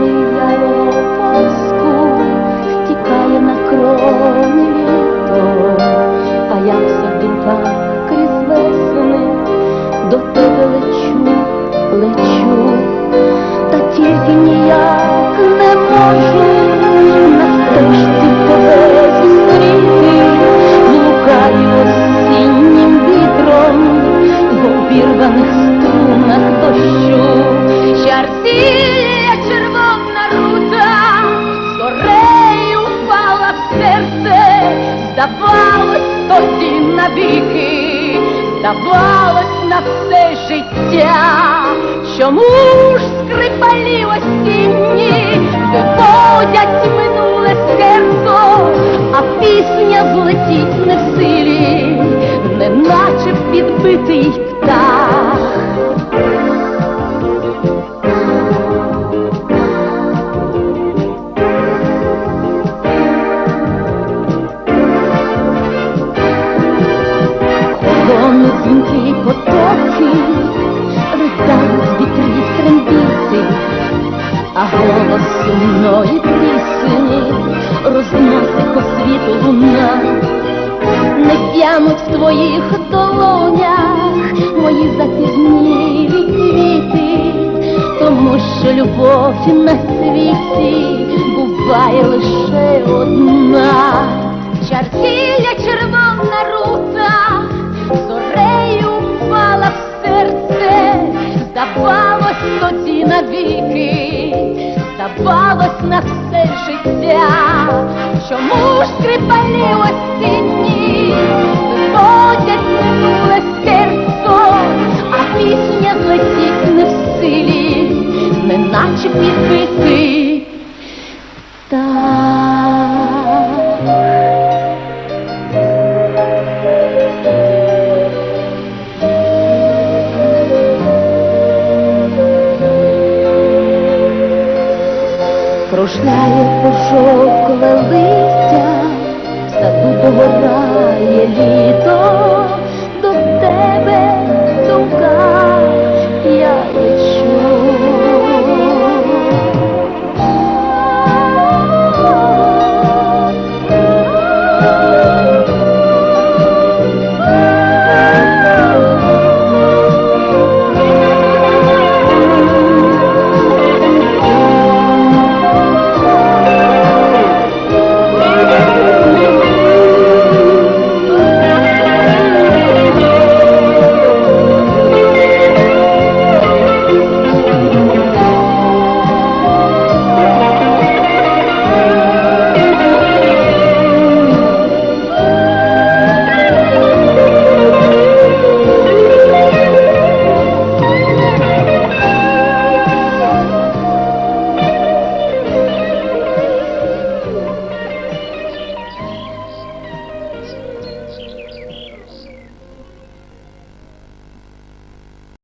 we. Здавалось тоді навіки, здавалось на все життя. Чому ж скрипалі осінні виводять минуле серцо, а пісня злетіть не в силі, неначе підбитий птах. Дзвінки потоки, ридають вітрі трембіти, а голос сумної пісні розносить по світу луна. Не в'януть в твоїх долонях мої запізнілі квіти, тому що любов на світі буває лише одна. Навіки, здавалось на все життя, чому ж скрипалі осінні зводять минуле серце, а пісня злетіть не в силі, неначе підбитий Кружляє пушок листя, в саду погорає літо,